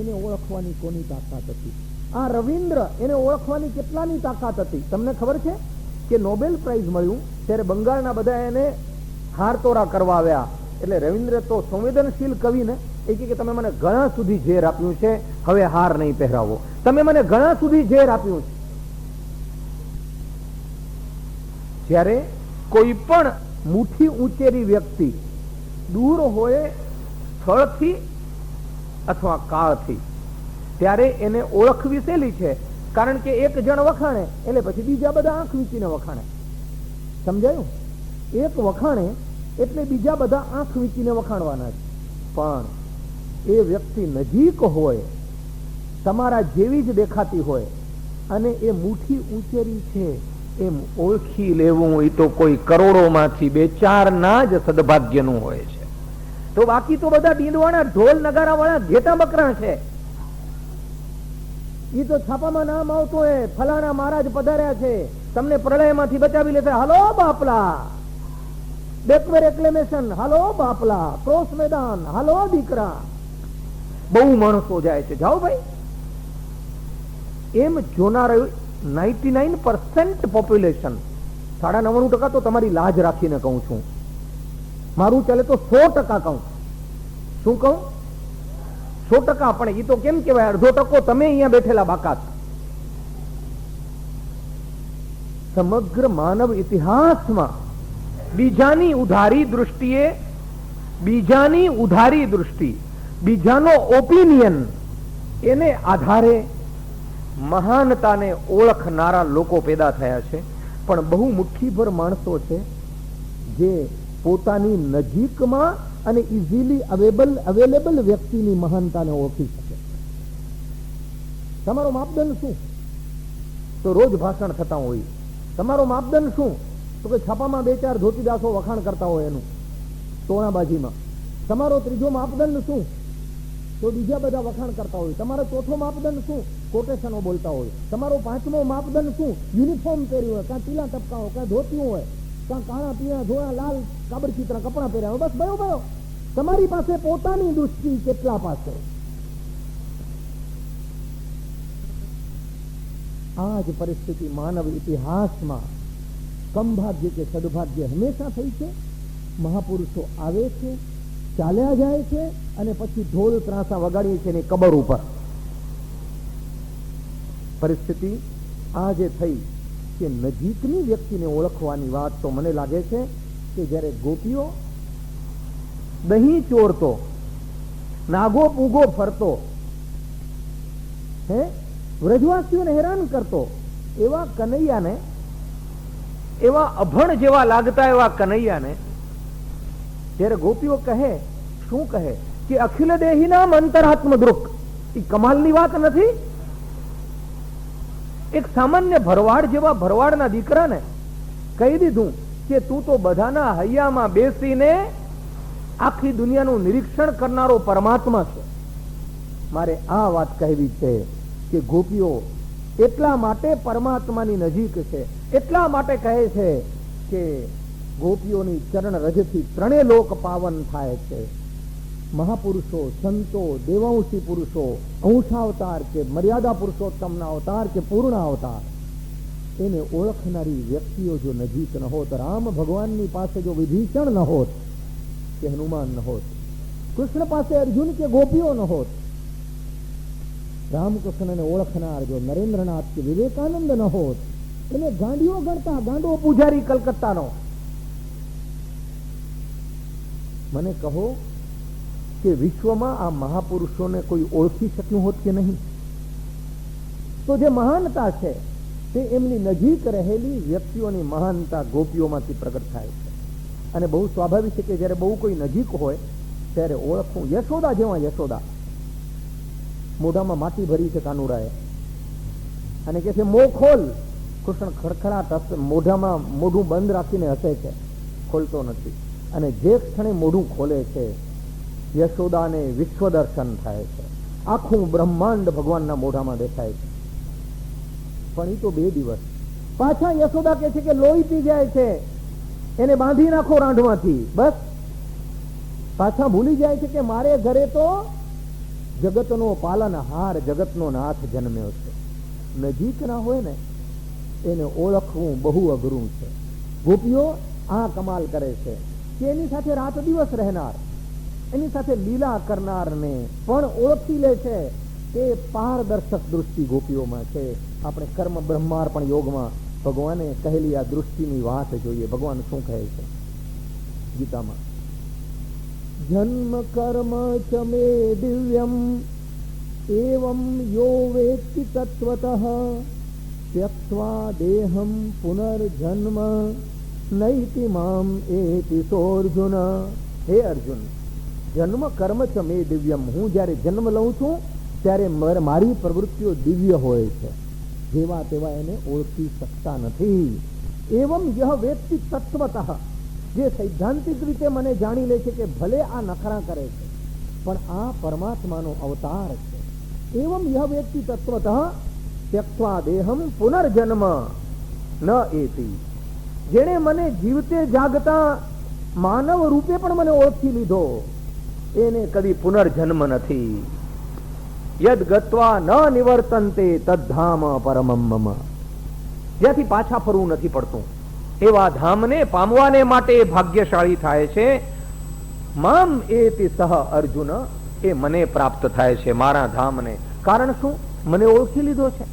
એને ઓળખવાની કોની તાકાત હતી? આ રવિન્દ્ર એને ઓળખવાની કેટલાની તાકાત હતી? તમને ખબર છે કે નોબેલ પ્રાઇઝ મળ્યું ત્યારે બંગાળના બધા એને હારતોરા કરવા આવ્યા. એટલે રવિન્દ્ર તો સંવેદનશીલ કવિને એ કે તમે મને ઘણા સુધી ઝેર આપ્યું છે, હવે હાર નહીં પહેરાવો. તમે મને ઘણા સુધી ઝેર આપ્યું છે. જ્યારે કોઈ પણ મુઠ્ઠી ઉંચેરી વ્યક્તિ દૂર હોય, સ્થળથી અથવા કાળથી. ત્યારે એને ઓળખ વિશેલી છે, કારણ કે એક જણ વખાણે, એટલે પછી બીજા બધા આંખ વીંચીને વખાણે. સમજાયું? એક વખાણે, એટલે બીજા બધા આંખ વીંચીને વખાણવાના છે. પણ એ વ્યક્તિ નજીક હોય, તમારા જેવી જ દેખાતી હોય, અને એ મુઠ્ઠી ઉંચેરી છે, એમ ઓળખી લેવું એ તો કોઈ કરોડોમાંથી બે ચાર ના જ સદભાગ્યનું હોય છે. તો બાકી તો બધા ડીંડવાના ઢોલ નગારા વાળા ઘેટા બકરા છે. એ તો છાપામાં નામ આવતું હોય, ફલાણા મહારાજ પધાર્યા છે. તમને પ્રલયમાંથી બચાવી લેશે હાલો બાપલા. બેકવેર એક્લેમેશન હાલો બાપલા. ક્રોસ મેદાન, હાલો દીકરા. બહુ માણસો જાય છે. જાઓ ભાઈ. એમ જોનાર નાઇન્ટી નાઇન પર્સન્ટ પોપ્યુલેશન, સાડા નવ્વાણું ટકા તો તમારી લાજ રાખીને કહું છું. મારું ચાલે તો સો ટકા કહું. શું કહું? સો ટકા, પણ એ તો કેમ કેવાય અડધો ટકો તમે અહીંયા બેઠેલા બાકાત. સમગ્ર માનવ ઇતિહાસમાં બીજાની ઉધારી દૃષ્ટિએ, બીજાની ઉધારી દૃષ્ટિ, બીજાનો ઓપિનિયન એને આધારે મહાનતાને ઓળખનારા લોકો પેદા થયા છે. પણ બહુ મુઠ્ઠીભર માણસો છે જે પોતાની નજીકમાં અને ઇઝીલી અવેલેબલ અવેલેબલ વ્યક્તિની મહાનતાને ઓળખી શકે. તમારો માપદંડ શું? તો રોજ ભાષણ થતા હોય. તમારો માપદંડ શું? તો કે છાપામાં બે ચાર ધોતીદાસો વખાણ કરતા હોય એનું ટોણાબાજીમાં તમારો ત્રીજો માપદંડ શું? તો બીજા બધા વખાણ કરતા હોય. તમારો ચોથો માપદંડ શું? કોટેશનો બોલતા હોય. તમારો પાંચમો માપદંડ શું? યુનિફોર્મ પહેર્યું હોય, કાં પીલા ટપકા હોય, કાં ધોતી હોય, કાં કાળા પીળા ધોળા, લાલ કાબરચીતરા કપડા પહેર્યા બસ ભયો ભયો તમારી પાસે પોતાની દૃષ્ટિ કેટલા પાસે? આ જ પરિસ્થિતિ માનવ ઇતિહાસમાં સંભાગ્ય કે સદભાગ્ય હંમેશા થઈ છે. મહાપુરુષો આવે છે, ચાલ્યા જાય છે અને પછી ઢોલ ત્રાસા વગાડીએ છીએ એની કબર ઉપર. પરિસ્થિતિ આ જે થઈ કે નજીકની વ્યક્તિને ઓળખવાની વાત તો મને લાગે છે કે જ્યારે ગોપીઓ દહીં ચોરતો, નાગો પૂગો ફરતો, હે, વ્રજવાસીઓને હેરાન કરતો, એવા કનૈયાને, એવા અભણ જેવા લાગતા એવા કનૈયાને જ્યારે ગોપીઓ કહે, શું કહે? કે અખિલ દેહીના અંતરાત્મ દુઃખ એ કમાલની વાત નથી? એક સામાન્ય ભરવાડ જેવા ભરવાડના દીકરાને કહી દીધું કે તું તો બધાના હૈયામાં બેસીને આખી દુનિયાનું નિરીક્ષણ કરનારો પરમાત્મા છે. મારે આ વાત કહેવી છે કે ગોપીઓ, એટલા માટે પરમાત્માની નજીક છે. એટલા માટે કહે છે કે ગોપીઓની ચરણ રજથી ત્રણે લોક પાવન થાય છે. મહાપુરુષો, સંતો, દેવાંશી પુરુષો, અંશાવતાર કે મર્યાદા પુરુષોત્તમના અવતાર કે પૂર્ણ અવતાર એને ઓળખનારી વ્યક્તિઓ જો નજીક ન હોત, રામ ભગવાનની પાસે જો વિભીષણ ન હોત, કે હનુમાન ન હોત, કૃષ્ણ પાસે અર્જુન કે ગોપીઓ ન હોત, રામકૃષ્ણને ઓળખનાર જો નરેન્દ્રનાથ કે વિવેકાનંદ ન હોત, એને ગાંડીઓ ગણતા, ગાંડો પૂજારી કલકત્તાનો. મને કહો કે વિશ્વમાં આ મહાપુરુષોને કોઈ ઓળખી શક્યું હોત કે નહીં? તો જે મહાનતા છે તે એમની નજીક રહેલી વ્યક્તિઓની મહાનતા ગોપીઓમાંથી પ્રગટ થાય છે. અને બહુ સ્વાભાવિક છે કે જ્યારે બહુ કોઈ નજીક હોય, ત્યારે ઓળખવું યશોદા જેવા યશોદા. મોઢામાં માટી ભરી છે કાનુડાએ. અને કે છે મો ખોલ કૃષ્ણ ખડખડાટ મોઢામાં મોઢું બંધ રાખીને હસે છે. ખોલતો નથી. અને જે ક્ષણે મોઢું ખોલે છે, યશોદાને વિશ્વ દર્શન થાય છે. આખું બ્રહ્માંડ ભગવાનના મોઢામાં દેખાય છે. પણ એ તો બે દિવસ. પાછા યશોદા કે છે કે લોહી પી જાય છે. એને બાંધી નાખો રાંઢમાંથી બસ. પાછા ભૂલી જાય છે કે મારે ઘરે તો જગતનો પાલનહાર જગતનો નાથ જન્મ્યો છે. નજીકના હોય ને, એને ઓળખવું બહુ અઘરું છે. ગોપીઓ આ કમાલ કરે છે કે એની સાથે રાત દિવસ રહેનાર, એની સાથે લીલા કરનારને પણ ઓળખી લે છે તે પારદર્શક દૃષ્ટિ ગોપીઓમાં છે. આપણે કર્મ બ્રહ્માર્પણ યોગમાં ભગવાને કહેલી આ દૃષ્ટિની વાત જોઈએ. ભગવાન શું કહે છે? ગીતામાં, જન્મ કર્મ ચમે દિવ્યમ, એવમ યો વેત્તિ તત્વતઃ ત્યક્વા દેહમ પુનર્જન્મ, નૈતિ મામ એતિ સોર્જુન. હે અર્જુન, જન્મ કર્મ ચ દિવ્યમ. હું જ્યારે જન્મ લઉં છું, ત્યારે મારી પ્રવૃત્તિઓ દિવ્ય હોય છે. જેવા તેવા એને ઓળખી શકતા નથી. એવમ યહ વેત્તિ તત્વત. જે સૈદ્ધાંતિક રીતે મને જાણી લે છે કે ભલે આ નખરા કરે છે, પણ આ પરમાત્માનો અવતાર છે. એવમ યહ વ્યક્તિ તત્વત ત્યક્વા દેહમ પુનર્જન્મ ન એતી. જેણે મને જીવતે જાગતા માનવ રૂપે પણ મને ઓળખી લીધો, એને કદી પુનર્જન્મ નથી. યદ ગત્વા ન નિવર્તનતે તદ્ધામ પરમમ મમ જ્યાંથી પાછા ફરવું નથી પડતું એવા ધામને પામવાને માટે ભાગ્યશાળી થાય છે મામ એતિ સહ અર્જુન એ મને પ્રાપ્ત થાય છે મારા ધામને કારણ શું મને ઓળખી લીધો છે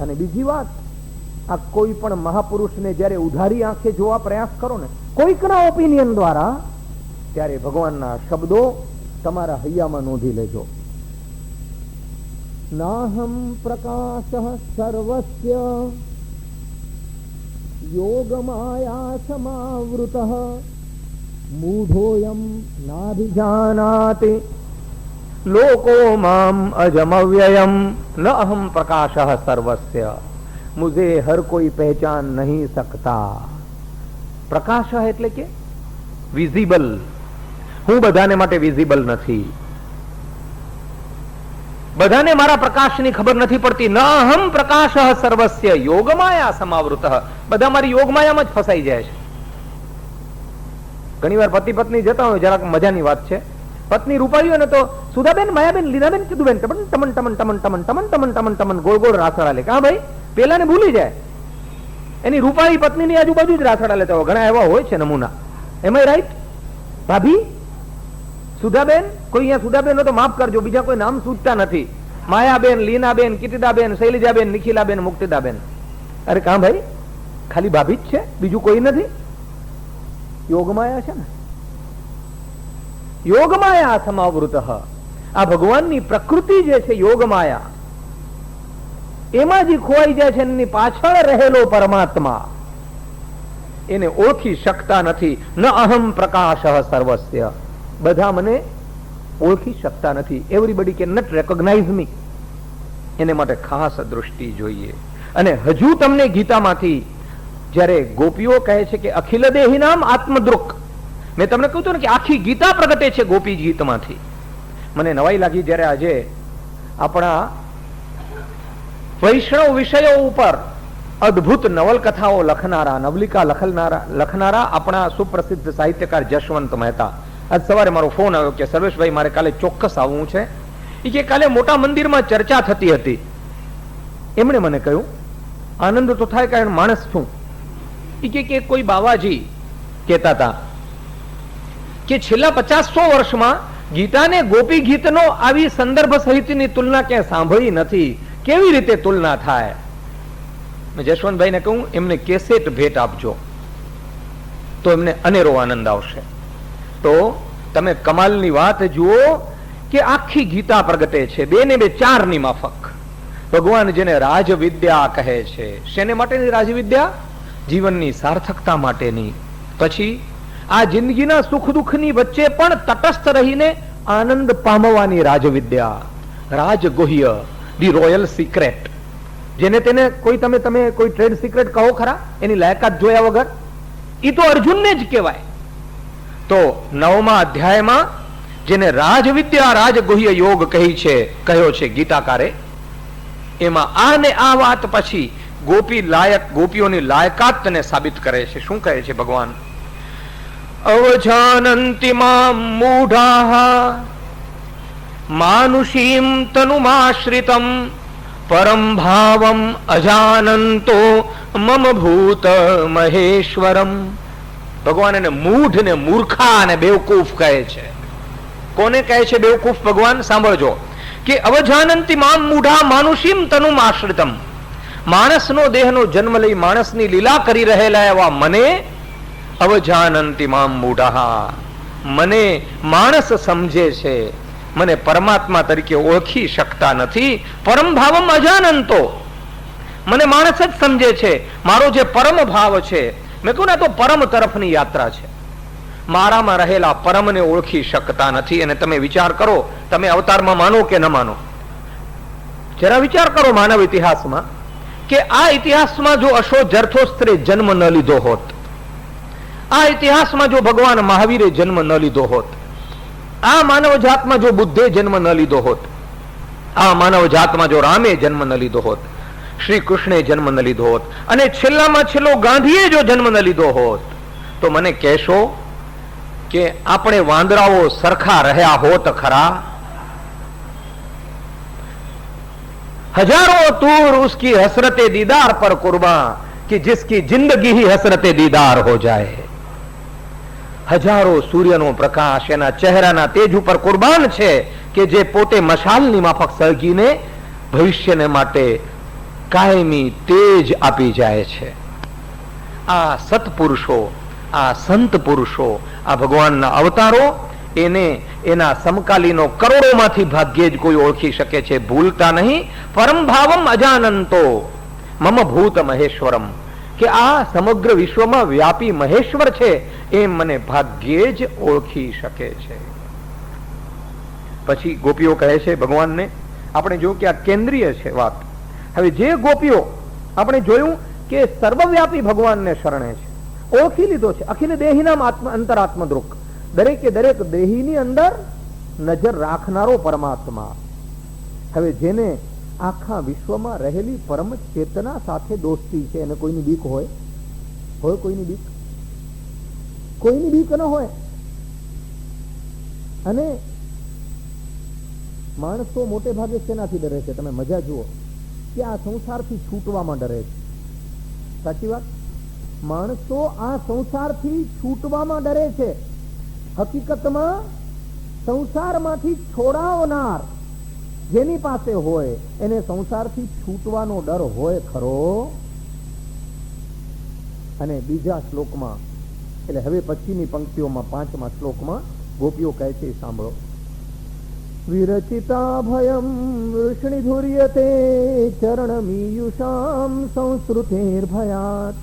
અને બીજી વાત, આ કોઈ પણ મહાપુરુષને જ્યારે ઉધારી આંખે જોવા પ્રયાસ કરો ને, કોઈકના ઓપિનિયન દ્વારા, ત્યારે ભગવાનના શબ્દો તમારા હૈયામાં નોંધી લેજો. नाहं प्रकाशः सर्वस्य। योगमायासमावृतः। मूढ़ोयम नाभिजानाति। लोको माम अजम व्ययम न अहम प्रकाश सर्वस्य। मुझे हर कोई पहचान नहीं सकता। પ્રકાશ એટલે કે વિઝિબલ હું બધાને માટે વિઝિબલ નથી બધાને મારા પ્રકાશની ખબર નથી પડતી. ન અહમ પ્રકાશ સર્વસ્ય યોગમાયા સમાવૃત. બધા મારી યોગમાયામાં જ ફસાઈ જાય છે. ઘણી વાર પતિ પત્ની જતા હોય, જરાક મજાની વાત છે. પત્ની રૂપાળી હોય ને તો સુધાબેન, માયાબેન લીનાબેન કીધુંબેન ટમન ટમન ટમન ટમન ટમન ટમન ટમન ટમન ટમન, ગોળ ગોળ રાસડા લે. હા ભાઈ? પેલાને ભૂલી જાય. એની રૂપાળી પત્નીની આજુબાજુ જ રાસડા લેતા હોય. ઘણા એવા હોય છે નમૂના. એમાં રાઈટ ભાભી? સુધાબેન? કોઈ અહીંયા સુધાબેન તો માફ કરજો, બીજા કોઈ નામ સૂચતા નથી. માયાબેન, લીનાબેન કિટીદાબેન શૈલજાબેન, નિખિલાબેન, મુક્તિદાબેન. અરે કાં ભાઈ? ખાલી ભાભી જ છે? બીજું કોઈ નથી? યોગમાયા છે ને? યોગમાયા સમાવૃત. આ ભગવાનની પ્રકૃતિ જે છે યોગમાયા. એમાં જે ખોવાઈ જાય છે એની પાછળ રહેલો પરમાત્મા. એને ઓળખી શકતા નથી. ન અહમ પ્રકાશ સર્વસ્ય. બધા મને ઓળખી શકતા નથી. એવરીબડી કે નટ રેકોગ્નાઇઝ મી એને માટે ખાસ દ્રષ્ટિ જોઈએ. અને હજુ તમને ગીતામાંથી જ્યારે ગોપીઓ કહે છે કે અખિલ દેહી નામ આત્મદ્રુક. મેં તમને કહ્યું હતું કે આખી ગીતા પ્રગટે છે ગોપી ગીતમાંથી. મને નવાઈ લાગી જ્યારે આજે આપણા વૈષ્ણવ વિષયો ઉપર અદ્ભુત નવલકથાઓ લખનારા, નવલિકા લખનારા લખનારા આપણા સુપ્રસિદ્ધ સાહિત્યકાર જશવંત મહેતા આજ સવારે મારો ફોન આવ્યો કે, સર્વેશભાઈ, મારે કાલે ચોક્કસ આવવું છે. એ કે, કાલે મોટા મંદિરમાં ચર્ચા થતી હતી. એમણે મને કહ્યું, આનંદ તો થાય કારણ માણસ છું. એ કે કોઈ બાવાજી કહેતા હતા કે છેલ્લા પચાસ સો વર્ષમાં ગીતાને ગોપી ગીતનો આવી સંદર્ભ સહિતની તુલના ક્યાંય સાંભળી નથી. કેવી રીતે તુલના થાય? મેં જશવંતભાઈને કહું એમને કેસેટ ભેટ આપજો, તો એમને અનેરો આનંદ આવશે. તો તમે કમાલની વાત જુઓ કે આખી ગીતા પ્રગટે છે. બે ને બે ચારની માફક. ભગવાન જેને રાજવિદ્યા કહે છે. શેને માટેની રાજવિદ્યા? જીવનની સાર્થકતા માટેની. પછી આ જિંદગીના સુખ દુઃખની વચ્ચે પણ તટસ્થ રહીને આનંદ પામવાની રાજવિદ્યા. રાજગુહ્ય, ધી રોયલ સિક્રેટ. જેને તેને કોઈ તમે તમે કોઈ ટ્રેડ સિક્રેટ કહો ખરા? એની લાયકાત જોયા વગર? એ તો અર્જુનને જ કહેવાય. તો નવમા અધ્યાયમાં જેને રાજવિદ્યા રાજગુહ્ય યોગ કહી છે, કહ્યો છે ગીતાકારે, એમાં આ ને આ વાત પછી ગોપી લાયક, ગોપીઓની લાયકાત તેને સાબિત કરે છે. શું કહે છે ભગવાન? અવજાનંતિ માં મૂઢા માનુષીમ તનુમાશ્રિતમ, પરમ ભાવમ અજાનંતો મમ ભૂત મહેશ્વરમ. ભગવાન એને મૂઢ ને મૂર્ખા અને બેવકૂફ કહે છે. કોને કહે છે બેવકૂફ ભગવાન? સાંભળજો. કે અવજાનંતી માં મૂઢા માનુષીમ તનુમ આશ્રિતમ. માણસનો દેહનો જન્મ લઈ માણસની લીલા કરી રહેલા એવા મને અવજાનંતી મામ મૂઢા. મને માણસ સમજે છે. મને પરમાત્મા તરીકે ઓળખી શકતા નથી. પરમ ભાવમ અજાનંતો. મને માણસ જ સમજે છે. મારો જે પરમ ભાવ છે મેં કહું ને તો પરમ તરફની યાત્રા છે. મારામાં રહેલા પરમને ઓળખી શકતા નથી. અને તમે વિચાર કરો, તમે અવતારમાં માનો કે ન માનો. જરા વિચાર કરો માનવ ઇતિહાસમાં, કે આ ઇતિહાસમાં જો અશોક જર્થોસ્ત્રે જન્મ ન લીધો હોત, આ ઇતિહાસમાં જો ભગવાન મહાવીરે જન્મ ન લીધો હોત, આ માનવ જાતમાં જો બુદ્ધે જન્મ ન લીધો હોત, આ માનવ જાતમાં જો રામે જન્મ ન લીધો હોત શ્રી કૃષ્ણે જન્મ ન લીધો હોત. અને છેલ્લામાં છેલ્લો ગાંધીએ જો જન્મ ન લીધો હોત, તો મને કહેશો કે આપણે વાંદરાઓ સરખા રહ્યા હોત ખરા? હજારો તૂર ઉસકી હસરતે દીદાર પર કુરબા કે જિસકી જિંદગી હી હસરતે દીદાર હો જાય. હજારો સૂર્યનો પ્રકાશ એના ચહેરાના તેજ ઉપર કુરબાન છે કે જે પોતે મશાલની માફક સળગીને ભવિષ્યને માટે કાયમી તેજ આપી જાય છે. આ સત્પુરુષો, આ સંત પુરુષો, આ ભગવાનના અવતારો, એને એના સમકાલીનો કરોડોમાંથી ભાગ્યે જ કોઈ ઓળખી શકે છે, ભૂલતા નહીં. પરમ ભાવમ અજાનંતો. મમ ભૂત મહેશ્વરમ. કે આ સમગ્ર વિશ્વમાં વ્યાપી મહેશ્વર છે એમ મને ભાગ્યે જ ઓળખી શકે છે. પછી ગોપીઓ કહે છે ભગવાનને, આપણે જો કે આ કેન્દ્રીય છે વાત. હવે જે ગોપીઓ આપણે જોયું કે સર્વવ્યાપી ભગવાનને શરણે છે, ઓળખી લીધો છે, અખિલ દેહીનામ આત્મ દરેકે દરેક દેહીની અંદર નજર રાખનારો પરમાત્મા. હવે જેને આખા વિશ્વમાં રહેલી પરમ ચેતના સાથે દોસ્તી છે, એને કોઈની બીક હોય? હોય કોઈની બીક? કોઈની બીક ન હોય? અને માણસો મોટે ભાગે શેનાથી ડરે છે? તમે મજા જુઓ. કે આ સંસારથી છૂટવામાં ડરે છે. સાચી વાત? માણસો આ સંસારથી છૂટવામાં ડરે છે. હકીકતમાં સંસારમાંથી છોડાવનાર જેની પાસે હોય, એને સંસારથી છૂટવાનો ડર હોય ખરો? અને બીજા શ્લોકમાં, એટલે હવે પછીની પંક્તિઓમાં પાંચમા શ્લોકમાં ગોપીઓ કહે છે સાંભળો. વિરચિતા ભયમ વૃષ્ણિધુર્યતે ચરણમીયુષામ સંસ્કૃતેર્ભયાત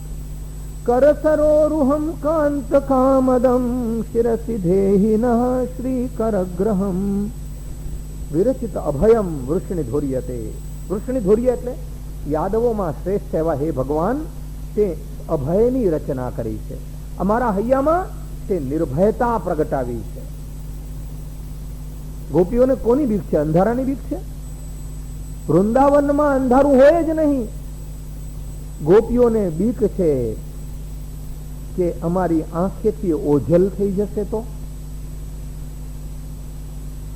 કરસરોરુહમ કાંત કામદમ श्रीकरग्रहं વિરચિત અભયમ વૃષ્ણિ ધોર્યતે વૃષ્ણિ ધોર્ય એટલે યાદવોમાં શ્રેષ્ઠ એવા હે ભગવાન, તે અભયની રચના કરી છે. અમારા હૈયામાં તે નિર્ભયતા પ્રગટાવી છે. ગોપીઓને કોની બીક છે? અંધારાની બીક છે? વૃંદાવનમાં અંધારું હોય જ નહીં. ગોપીઓને બીક છે કે અમારી આંખેથી ઓઝલ થઈ જશે તો?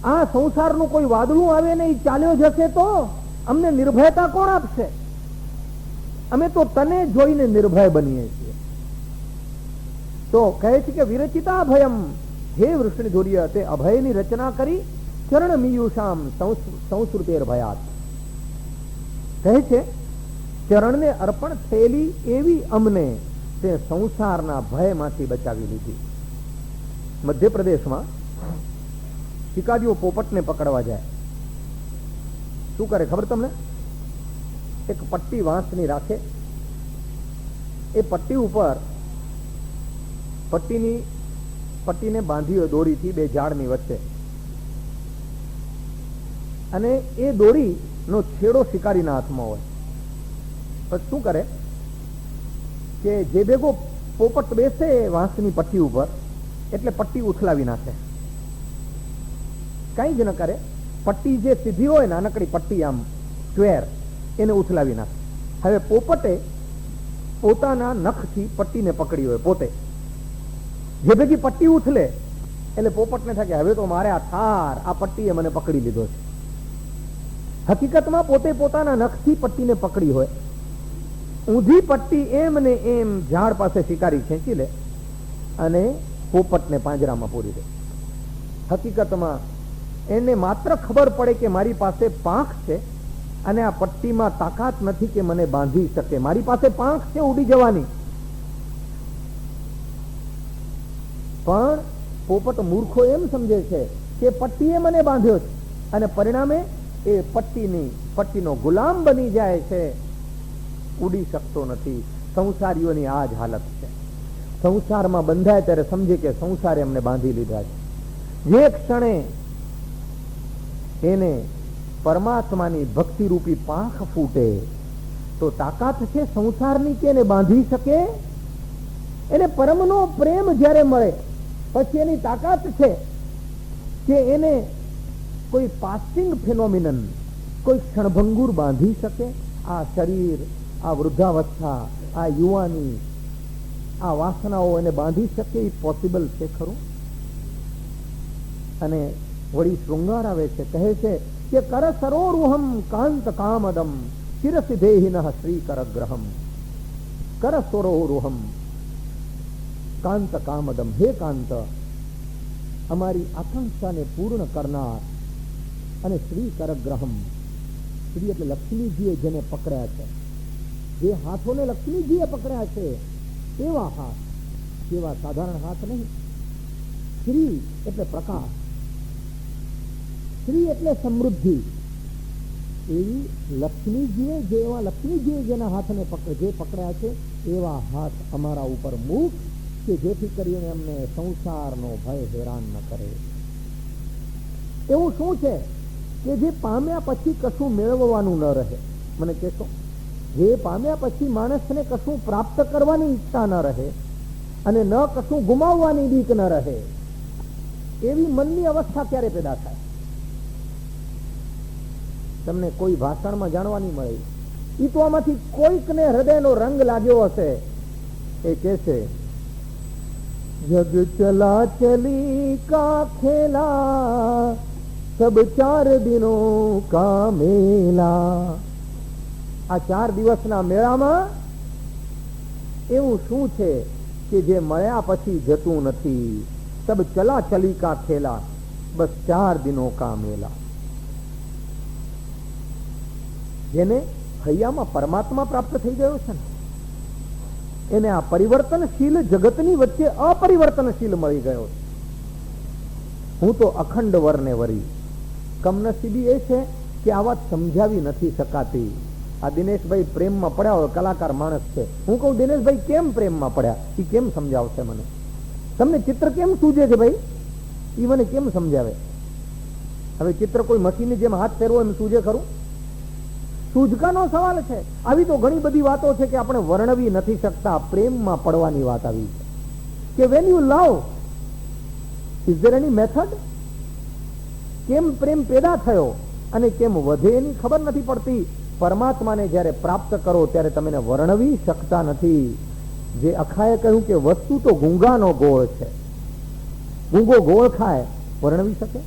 આ સંસારનું કોઈ વાદળું આવે નહીં, ચાલ્યો જશે તો? અમને નિર્ભયતા કોણ આપશે? અમે તો તને જોઈને નિર્ભય બનીએ છીએ. તો કહે છે કે વિરચિતા ભયમ. હે વૃષ્ણ ધોર્ય તે અભયની રચના કરી ચરણ મિયુષામ સંસ્કૃતેર ભયાત કહે છે, ચરણને અર્પણ થયેલી એવી અમને તે સંસારના ભયમાંથી બચાવી લીધી. મધ્યપ્રદેશમાં શિકારીઓ પોપટને પકડવા જાય. શું કરે ખબર તમને? એક પટ્ટી વાંસની રાખે. એ પટ્ટી ઉપર પટ્ટીની પટ્ટીને બાંધી દોરીથી બે ઝાડની વચ્ચે અને એ દોરીનો છેડો શિકારીના હાથમાં હોય. તો શું કરે? કે જે ભેગો પોપટ બેસે વાંસની પટ્ટી ઉપર, એટલે પટ્ટી ઉથલાવી નાખે. કઈ જ ન કરે. પટ્ટી જે સીધી હોય, નાનકડી પટ્ટી આમ સ્ક્વેર એને ઉથલાવી નાખે. હવે પોપટે પોતાના નખથી પટ્ટીને પકડી હોય, પોતે. જે ભેગી પટ્ટી ઉથલે, એટલે પોપટને થાય કે હવે તો મારે આ થાર, આ પટ્ટીએ મને પકડી લીધો છે. હકીકતમાં પોતે પોતાના નખથી પટ્ટીને પકડી હોય. ઊંધી પટ્ટી એમ ને એમ ઝાડ પાસે શિકારી ખેંચી લે અને પોપટને પાંજરામાં પૂરી દે. હકીકતમાં એને માત્ર ખબર પડે કે મારી પાસે પાંખ છે અને આ પટ્ટીમાં તાકાત નથી કે મને બાંધી શકે. મારી પાસે પાંખ છે, ઉડી જવાની. પણ પોપટ મૂર્ખો એમ સમજે છે કે પટ્ટીએ મને બાંધ્યો છે અને પરિણામે એ પટ્ટીની પટ્ટીનો ગુલામ બની જાય છે. ઉડી શકતો નથી. સંસારીઓની આ જ હાલત છે. સંસારમાં બંધાય ત્યારે સમજે કે સંસારે અમને બાંધી લીધા છે. જે ક્ષણે એને પરમાત્માની ભક્તિરૂપી પાંખ ફૂટે, તો તાકાત છે સંસારની કે એને બાંધી શકે? એને પરમનો પ્રેમ જ્યારે મળે, પછી એની તાકાત છે કે એને કોઈ પાસિંગ ફિનોમિનન, કોઈ ક્ષણભંગુર બાંધી શકે? આ શરીર, આ વૃદ્ધાવસ્થા, આ યુવાની, આ વાસનાઓ એને બાંધી શકે એ પોસિબલ છે ખરું? અને વળી શૃંગાર આવે છે, કહે છે કે કર સરોરુહમ કાંત કામદમ ચિરસિધેહિન શ્રી કરગ્રહમ કર સરોરુહમ કાંત કામદમ. હે કાંત, અમારી આકાંક્ષાને પૂર્ણ કરનાર અને શ્રી કરગ્રહમ શ્રી એટલે લક્ષ્મીજીએ જેને પકડ્યા છે. જે હાથોને લક્ષ્મીજીએ પકડ્યા છે એવા હાથ એવા સાધારણ હાથ નહીં. શ્રી એટલે પ્રકાશ. શ્રી એટલે સમૃદ્ધિ. એવી લક્ષ્મીજીએ જેવા લક્ષ્મીજીએ જેના હાથને જે પકડ્યા છે, એવા હાથ અમારા ઉપર મૂક કે જેથી કરીને અમને સંસારનો ભય હેરાન ન કરે. એવું શું છે? કે જે પામ્યા પછી કશું મેળવવાનું ન રહે. મને કહેશો, જે પામ્યા પછી માણસને કશું પ્રાપ્ત કરવાની ઈચ્છા ન રહે અને ન કશું ગુમાવવાની બીક ન રહે, એવી મનની અવસ્થા ક્યારે પેદા થાય? તમને કોઈ ભાષણમાં જાણવાની મળે. એ તો આમાંથી કોઈકને હૃદયનો રંગ લાગ્યો હશે. એ કે છે જગ ચલા ચલી કા ખેલા સબ ચાર દિનો કા મેલા આ ચાર દિવસના મેળામાં એવું શું છે કે જે મળ્યા પછી જતું નથી? સબ ચલા ચલી કા ખેલા બસ ચાર દિનો કા મેલા જેને હૈયામાં પરમાત્મા પ્રાપ્ત થઈ ગયો છે ને, એને આ પરિવર્તનશીલ જગતની વચ્ચે અપરિવર્તનશીલ મળી ગયો હું તો અખંડ વરને વરી. કમનસીબી એ છે કે આ વાત સમજાવી નથી શકાતી. આ દિનેશભાઈ પ્રેમમાં પડ્યા હોય, કલાકાર માણસ છે. હું કહું, દિનેશભાઈ, કેમ પ્રેમમાં પડ્યા? એ કેમ સમજાવશે મને? તમને ચિત્ર કેમ સૂજે છે ભાઈ? એ મને કેમ સમજાવે? હવે ચિત્ર કોઈ મશીનની જેમ હાથ ફેરવો એમ સૂજે ખરું? સૂજકાનો સવાલ છે. આવી તો ઘણી બધી વાતો છે કે આપણે વર્ણવી નથી શકતા. પ્રેમમાં પડવાની વાત આવી છે. કે when you love is there any method કેમ પ્રેમ પેદા થયો અને કેમ વધે એની ખબર નથી પડતી. પરમાત્માને જ્યારે પ્રાપ્ત કરો ત્યારે તમે વર્ણવી શકતા નથી. જે અખાએ કહ્યું કે વસ્તુ તો ગુંગાનો ગોળ છે. ગુંગો ગોળ ખાય, વર્ણવી શકે?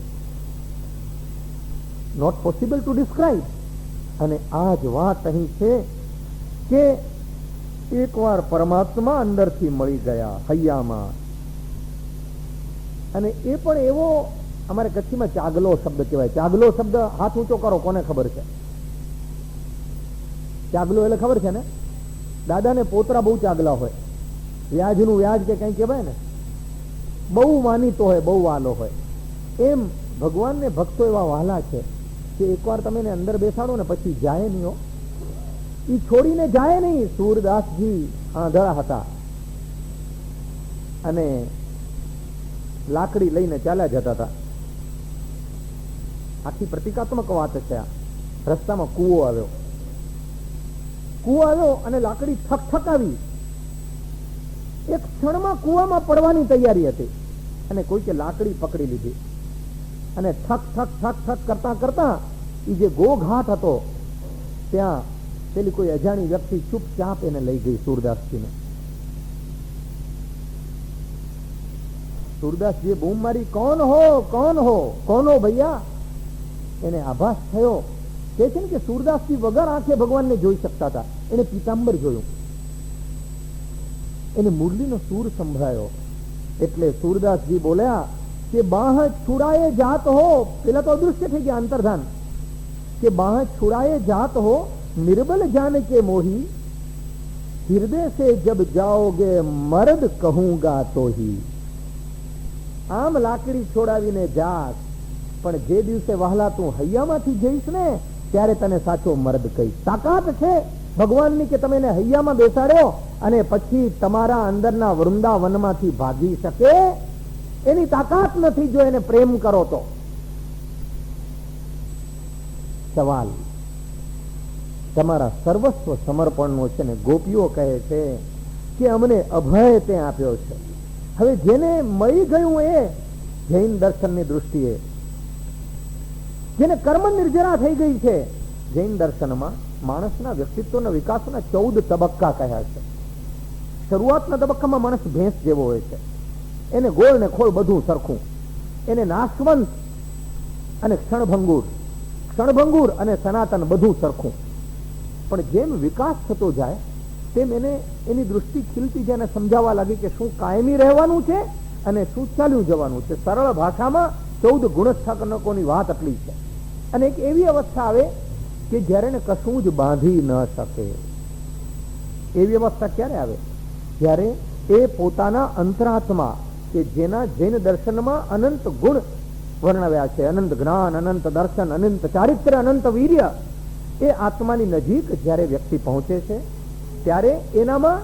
નોટ પોસિબલ ટુ ડિસ્ક્રાઇબ અને આ જ વાત અહીં છે કે એકવાર પરમાત્મા અંદરથી મળી ગયા હૈયામાં. અને એ પણ એવો અમારે કચ્છીમાં ચાગલો શબ્દ કહેવાય. ચાગલો શબ્દ હાથ ઊંચો કરો, કોને ખબર છે? ચાગલો એટલે ખબર છે ને? દાદાને પોતરા બહુ ચાગલા હોય. વ્યાજનું વ્યાજ કે કઈ કહેવાય ને? બહુ માનીતો હોય, બહુ વાલો હોય. એમ ભગવાનને ભક્તો એવા વાલા છે કે એકવાર તમે એને અંદર બેસાડો ને પછી જાય નહીં હો. એ છોડીને જાય નહીં. સૂરદાસજી આંધળા હતા. અને લાકડી લઈને ચાલ્યા જતા હતા. આખી પ્રતિકાત્મક વાત છે રસ્તામાં કૂવો આવ્યો. કૂવો આવ્યો અને લાકડી ઠકઠકાવી. એક ક્ષણમાં કૂવામાં પડવાની તૈયારી હતી અને કોઈકે લાકડી પકડી લીધી. અને ઠક ઠક ઠક ઠક કરતા કરતા એ જે ગોઘાટ હતો, ત્યાં પેલી કોઈ અજાણી વ્યક્તિ ચૂપચાપ એને લઈ ગઈ સુરદાસજીને. સુરદાસજી બૂમ મારી, કોણ હો? કોણ હો? કોનો ભૈયા? એને આભાસ થયો કે છે ને કે સૂરદાસજી વગર આંખે ભગવાનને જોઈ શકતા હતા એને પીતાંબર જોયું એને મુરલીનો સૂર સંભળાયો એટલે સૂરદાસજી બોલ્યા કે બાહ છુરાએ જાત હો પેલા તો અદૃશ્ય થઈ ગયા અંતર્ધાન કે બાહ છુરાએ જાત હો નિર્બલ જાન કે મોહી હૃદય સે જબ જાઓગે મર્દ કહુંગા તો હી આમ લાકડી છોડાવીને જાત પણ જે દિવસે વહાલા તું હૈયામાંથી જઈશ ને, ત્યારે તને સાચો મર્દ કહીશ. તાકાત છે ભગવાનની કે તમે હૈયામાં બેસાડ્યો અને પછી તમારા અંદરના વૃંદાવનમાંથી ભાગી શકે? એની તાકાત નથી જો એને પ્રેમ કરો તો. સવાલ. તમારા સર્વસ્વ સમર્પણનો છે ને ગોપીઓ કહે છે કે અમને અભય તે આપ્યો છે. હવે જેને મળી ગયું એ જૈન દર્શનની દૃષ્ટિએ જેને કર્મ નિર્જરા થઈ ગઈ છે. જૈન દર્શનમાં માણસના વ્યક્તિત્વના વિકાસના ચૌદ તબક્કા કહ્યા છે. શરૂઆતના તબક્કામાં માણસ ભેંસ જેવો હોય છે. એને ગોળ ને ખોળ બધું સરખું. એને નાશવંત અને ક્ષણભંગુર ક્ષણભંગુર અને સનાતન બધું સરખું. પણ જેમ વિકાસ થતો જાય, તેમ એને એની દૃષ્ટિ ખીલતી જાય સમજાવવા લાગી કે શું કાયમી રહેવાનું છે અને શું ચાલ્યું જવાનું છે. સરળ ભાષામાં ચૌદ ગુણસ્થાપનકોની વાત આટલી છે. અને એક એવી અવસ્થા આવે કે જ્યારે એને કશું જ બાંધી ન શકે. એવી અવસ્થા ક્યારે આવે? જ્યારે એ પોતાના અંતરાત્મા કે જેના જૈન દર્શનમાં અનંત ગુણ વર્ણવ્યા છે. અનંત જ્ઞાન, અનંત દર્શન, અનંત ચારિત્ર, અનંત વીર્ય. એ આત્માની નજીક જ્યારે વ્યક્તિ પહોંચે છે, ત્યારે એનામાં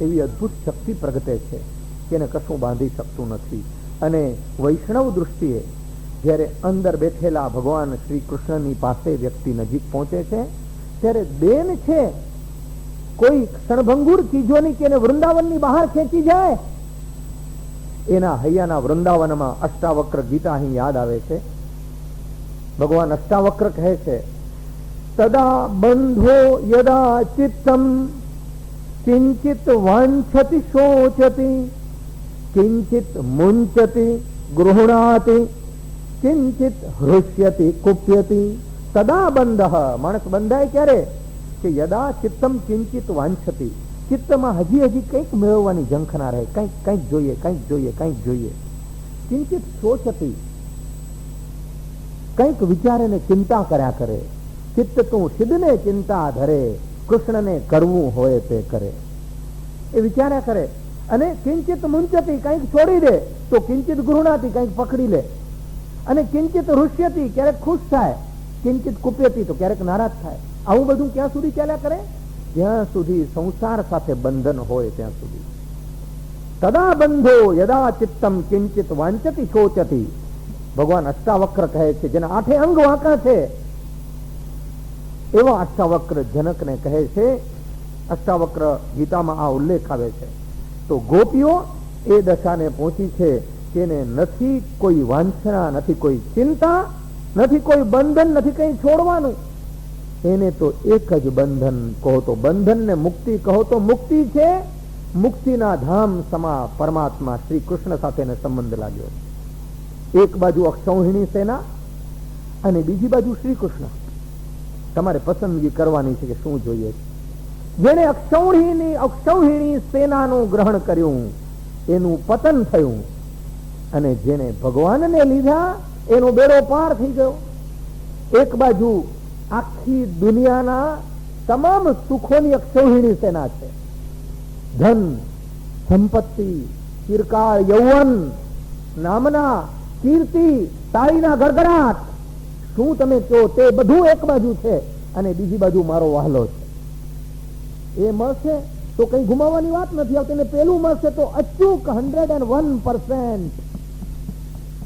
એવી અદ્ભુત શક્તિ પ્રગટે છે કે એને કશું બાંધી શકતું નથી. અને વૈષ્ણવ દૃષ્ટિએ જ્યારે અંદર બેઠેલા ભગવાન શ્રી કૃષ્ણની પાસે વ્યક્તિ નજીક પહોંચે છે, ત્યારે દેન છે, કોઈ ક્ષણભંગુર ચીજોની કે વૃંદાવનની બહાર ખેંચી જાય. એના હૈયાના વૃંદાવનમાં અષ્ટાવક્ર ગીતા અહીં યાદ આવે છે. ભગવાન અષ્ટાવક્ર કહે છે, તદા બંધો યદા ચિત્તમ, કિંચિત વાંછતિ શોચતી, કિંચિત મુંચતી ગૃહણાતિ કિંચિત હૃષ્યતિ કુપ્યતિ તદા બંધ માણસ બંધાય ક્યારે કે યદા ચિત્તમ કિંચિત વાંછતી ચિત્તમાં હજી હજી કંઈક મેળવવાની ઝંખના રહે કંઈક કંઈક જોઈએ કંઈક જોઈએ કંઈક જોઈએ કિંચિત શોચતી કંઈક વિચારે ને ચિંતા કર્યા કરે ચિત્ત તું સિદ્ધને ચિંતા ધરે કૃષ્ણને કરવું હોય તે કરે એ વિચાર્યા કરે અને કિંચિત મુંચતી કંઈક છોડી દે તો કિંચિત ગૃહણાથી કંઈક પકડી લે અને કિંચિત ઋષ્યતી ક્યારેક ખુશ થાય, કિંચિત કુપ્યતી તો ક્યારેક નારાજ થાય. આવું બધું ક્યાં સુધી ચાલ્યા કરે? જ્યાં સુધી સંસાર સાથે બંધન હોય ત્યાં સુધી. તદા બંધો યદા ચિત્તમ કિંચિત વાંચતી શોચતી. ભગવાન અષ્ટાવક્ર કહે છે, જેના આઠે અંગ વાંકા છે. એવા અષ્ટાવક્ર જનકને કહે છે, અષ્ટાવક્ર ગીતામાં આ ઉલ્લેખ આવે છે. તો ગોપીઓ એ દશાને પહોંચી છે કે નથી કોઈ વાંછના, નથી કોઈ ચિંતા, નથી કોઈ બંધન, નથી કંઈ છોડવાનું. એને તો એક જ બંધન કહો તો બંધન ને મુક્તિ કહો તો મુક્તિ છે. મુક્તિના ધામ સમા પરમાત્મા શ્રી કૃષ્ણ સાથેનો સંબંધ લાગ્યો. એક બાજુ અક્ષૌહિણી સેના અને બીજી બાજુ શ્રી કૃષ્ણ. તમારે પસંદગી કરવાની છે કે શું જોઈએ? જેને અક્ષૌહિણી અક્ષૌહિણી સેનાનું ગ્રહણ કર્યું, એનું પતન થયું. અને જેને ભગવાનને લીધા, એનો બેડો પાર થઈ ગયો. એક બાજુ આખી દુનિયાના તમામ સુખોની અક્ષૌહિણી સેના છે. ધન, સંપત્તિ, ચિરકાળ, યૌવન, નામના કીર્તિ, તાળીના ગરગડાટ શું તમે કહો તે બધું એક બાજુ છે અને બીજી બાજુ મારો વહાલો છે. એ મળશે તો કઈ ગુમાવવાની વાત નથી. આવતી પેલું મળશે તો અચૂક હંડ્રેડ એન્ડ વન પર્સન્ટ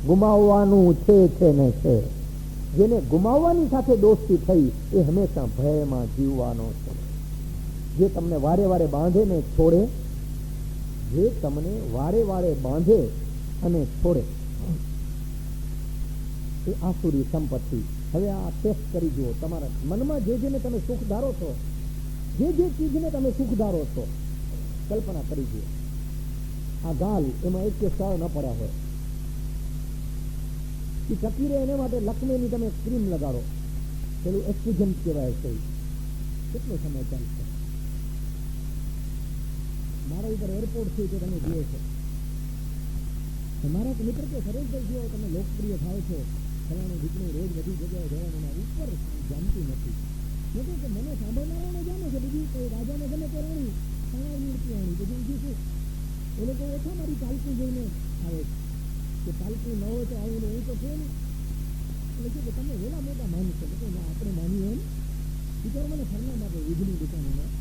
ગુમાવવાનું છે છે ને છે? જેને ગુમાવવાની સાથે દોસ્તી થઈ, એ હંમેશા ભયમાં જીવવાનો છે. જે તમને વારે વારે બાંધે ને છોડે, જે તમને વારે વારે બાંધે અને છોડે. એ આસુરી સંપત્તિ. હવે આ ટેસ્ટ કરી જુઓ. તમારા મનમાં જે જેને તમે સુખ ધારો છો, જે જે ચીજને તમે સુખ ધારો છો, કલ્પના કરી જુઓ. આ ગાલ એમાં એક કે સ્થળ ન પડ્યા હોય. એ ટકી રહે એને માટે લખમેની તમે ક્રીમ લગાડો. પેલું એક્સિજન્ટ કહેવાય છે. કેટલો સમય ચાલશે? મારા ઉપર એરપોર્ટ છે તે તમે જુઓ છો. તમારા મિત્ર કે સરેશભાઈ જુઓ, તમે લોકપ્રિય થાય છો. ફલાણું દીકરું રોજ બધી જગ્યાએ જવાનું ઉપર જાણતું નથી. લોકો કે મને સાંભળનારાને જાણે છે. બીજું કોઈ રાજાને ગમે તે રાણી. સાણા મૂર્તિ રાણી બધું શું? એ લોકો ઓછા મારી ચાલતું જોઈને આવે છે. કે પાલકી ન હોય તો આવું એવું તો છે ને. કે તમે વેલા મોટા માની છો, એટલે આપણે માનીએ એમ. બીજા મને ફરના માટે વીજળી દુકાનોમાં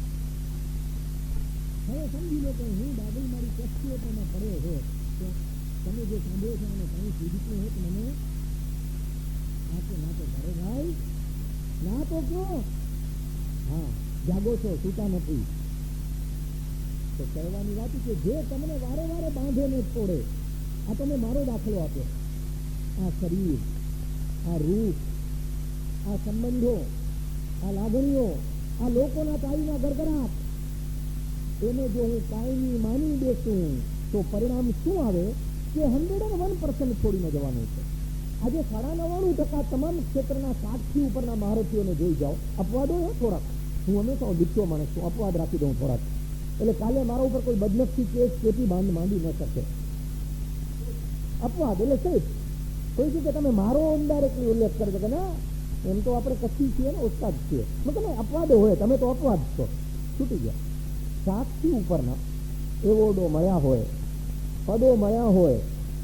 હવે સમજી લો કે હું બાબુ મારી કચ્છી તમે પડ્યો છે તો તમે જે સાંભળ્યો છો અને કંઈ કીધું હોય તો મને ના તો ના તો ઘરે ભાઈ, ના તો કયો હા, જાગો છો, સૂતા નથી. તો કહેવાની વાત છે, જે તમને વારે વારે બાંધે ને તોડે. આ તમે મારો દાખલો આપ્યો. આ શરીર, આ રૂપ, આ સંબંધો, આ લાગણીઓ, આ લોકોના તાળીના ગરગરાટ, એને જો હું કાયમી માની બેસું, તો પરિણામ શું આવે? કે હંડ્રેડ એન્ડ વન પર્સન્ટ છોડીને જવાનું છે. આજે સાડા નવ્વાણું ટકા તમામ ક્ષેત્રના સાતથી ઉપરના મહારથીઓને જોઈ જાઓ. અપવાદો હે થોડાક. હું હંમેશા દીકરો માણસ છું. અપવાદ રાખી દઉં થોડાક. એટલે કાલે મારા ઉપર કોઈ બદનક્ષી કેસ કેટલી બાંધ માંડી ન શકે. અપવાદ એટલે સહિત કોઈ છે કે તમે મારો ઇન્ડાયરેક્ટલી ઉલ્લેખ કરજો કે ના, એમ તો આપણે કચ્છી છીએ ને, ઉસ્તાદ છીએ. તમે અપવાદ હોય, તમે તો અપવાદ છો. છૂટી ગયા. સાતથી ઉપરના એવોર્ડો મળ્યા હોય, પદો મળ્યા હોય,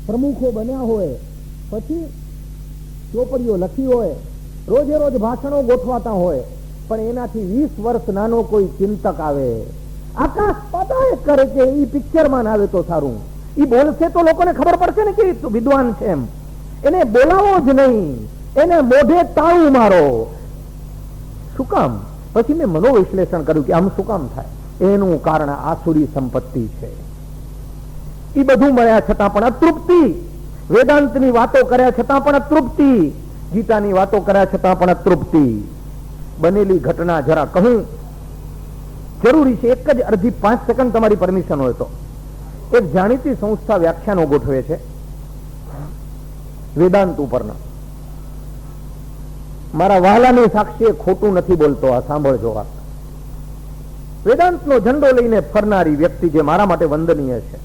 પ્રમુખો બન્યા હોય, પછી ચોપડીઓ લખી હોય, રોજે રોજ ભાષણો ગોઠવાતા હોય, પણ એનાથી વીસ વર્ષ નાનો કોઈ ચિંતક આવે. આકાશ પદાય કરે કે એ પિક્ચરમાં ના આવે તો સારું. ઈ બોલશે તો લોકોને ખબર પડશે ને કે વિદ્વાન છે એમ. એને બોલાવો જ નહીં. એને મોઢે તાળું મારો. શું કામ? પછી મેં મનોવિશ્લેષણ કર્યું કે આમ શું કામ થાય? એનું કારણ આસુરી સંપત્તિ છે. એ બધું મળ્યા છતાં પણ અતૃપ્તિ. વેદાંતની વાતો કર્યા છતાં પણ અતૃપ્તિ. ગીતાની વાતો કર્યા છતાં પણ અતૃપ્તિ. બનેલી ઘટના જરા કહું. જરૂરી છે એક જ અડધી પાંચ સેકન્ડ તમારી પરમિશન હોય તો. એક જાણીતી સંસ્થા વ્યાખ્યાનો ગોઠવે છે. વેદાંત ઉપરના. મારા વહાલાની સાક્ષીએ ખોટું નથી બોલતો, આ સાંભળજો વાત. વેદાંતનો ઝંડો લઈને ફરનારી વ્યક્તિ જે મારા માટે વંદનીય છે.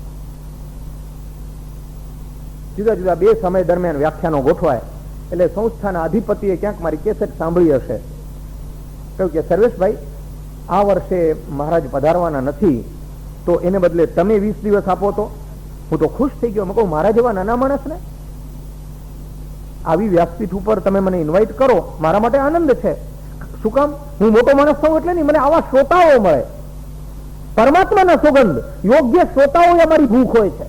જુદા જુદા બે સમય દરમિયાન વ્યાખ્યાનો ગોઠવાય, એટલે સંસ્થાના અધિપતિએ ક્યાંક મારી કેસેટ સાંભળી હશે. કહ્યું કે, સર્વેશભાઈ, આ વર્ષે મહારાજ પધારવાના નથી. તો એને બદલે તમે વીસ દિવસ આપો તો? હું તો ખુશ થઈ ગયો. કહું, મારા જેવા નાના માણસને આવી વ્યાસપીઠ ઉપર તમે મને ઇન્વાઇટ કરો. મારા માટે આનંદ છે. શું કામ? હું મોટો માણસ થઉં એટલે નહીં. મને આવા શ્રોતાઓ મળે. પરમાત્માના સુગંધ. યોગ્ય શ્રોતાઓ એ અમારી ભૂખ હોય છે.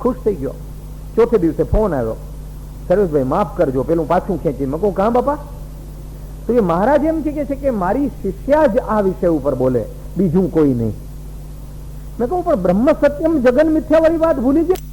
ખુશ થઈ ગયો. ચોથે દિવસે ફોન આવ્યો. સરેશભાઈ માફ કરજો. પેલું પાછું ખેંચી. મેં કહું, કાં બાપા? તો એ મહારાજ એમ કે છે કે મારી શિષ્યા જ આ વિષય ઉપર બોલે. બીજું કોઈ નહીં. મેં કહું પણ બ્રહ્મ સત્યમ જગન મિથ્યા વાળી વાત ભૂલી ગયા